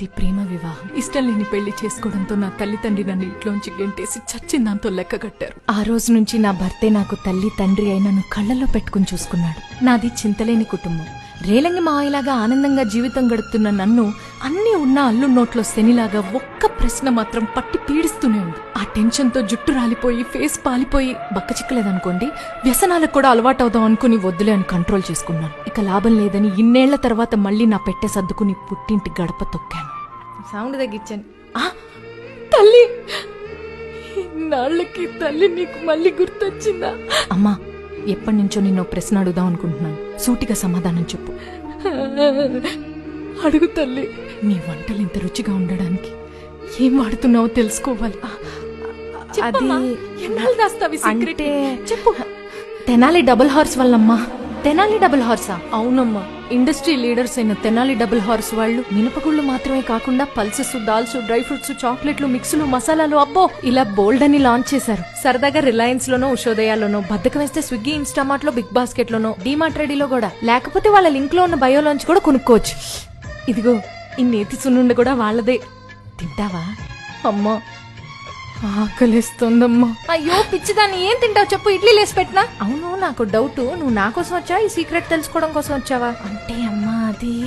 అది ప్రేమ వివాహం. ఇష్టం లేని పెళ్ళి చేసుకోవడంతో నా తల్లిదండ్రి నన్ను ఇంట్లోంచి గెంటేసి చచ్చిన దాంతో లెక్క కట్టారు. ఆ రోజు నుంచి నా భర్తే నాకు తల్లి తండ్రి అయినను కళ్ళలో కళ్ళల్లో పెట్టుకుని చూసుకున్నాడు. నాది చింతలేని కుటుంబం. రేలంగి మావయ్యలాగా ఆనందంగా జీవితం గడుపుతున్న నన్ను అన్ని ఉన్న అల్లు నోట్లో శనిలాగా ఒక్క ప్రశ్న మాత్రం పట్టి పీడిస్తూనే ఉంది. ఆ టెన్షన్తో జుట్టు రాలిపోయి ఫేస్ పాలిపోయి బక్కచిక్కలేదనుకోండి వ్యసనాలకు కూడా అలవాటు అవుదాం అనుకుని వద్దులే అని కంట్రోల్ చేసుకున్నాను. ఇక లాభం లేదని ఇన్నేళ్ళ తర్వాత మళ్ళీ నా పెట్టె సర్దుకుని పుట్టింటి గడప తొక్కాను. సౌండ్ తగ్గించండి. ఆ, తల్లి! ఇన్నాళ్ళకి తల్లి నీకు మళ్ళీ గుర్తొచ్చిందా? అమ్మా ఎప్పటి నుంచో నిన్నో ప్రశ్న అడుగుదాం అనుకుంటున్నాను. సూటిగా సమాధానం చెప్పు. అడుగు తల్లి. నీ వంటలు ఇంత రుచిగా ఉండడానికి ఏం వాడుతున్నావో తెలుసుకోవాలి. అది ఎన్నాళ్ళు దాస్తావి secret? అంటే చెప్పు. తెనాలి డబుల్ హార్స్ వల్లమ్మా. తెనాలి డబుల్ హార్సా? అవునమ్మా. ఇండస్ట్రీ లీడర్స్ అయిన తెనాలి డబుల్ హార్స్ వాళ్ళు మినపగుళ్ళు మాత్రమే కాకుండా పల్సెస్ దాల్స్ డ్రై ఫ్రూట్స్ చాక్లెట్లు మిక్సులు మసాలాలు అబ్బో! ఇలా బోల్డ్ అని లాంచ్ చేశారు. సరదాగా రిలయన్స్ లోనో ఉషోదయాల్లోనో బద్దకం వేస్తే స్విగ్గీ ఇన్స్టామార్ట్లో బిగ్ బాస్కెట్ లోనో డీమార్ట్ రెడీలో కూడా. లేకపోతే వాళ్ళ లింక్లో ఉన్న బయోలోంచి కూడా కొనుక్కోవచ్చు. ఇదిగో ఈ నేతి సున్నుండ కూడా వాళ్ళదే. తింటావా? అమ్మా! ఆకలిస్తోందమ్మా. అయ్యో పిచ్చిదాన్ని ఏం తింటావు చెప్పు ఇడ్లీ లేసి పెట్టినా? అవును నాకు డౌట్. నువ్వు నా కోసం వచ్చావా? ఈ సీక్రెట్ తెలుసుకోవడం కోసం వచ్చావా? అంటే అమ్మా అది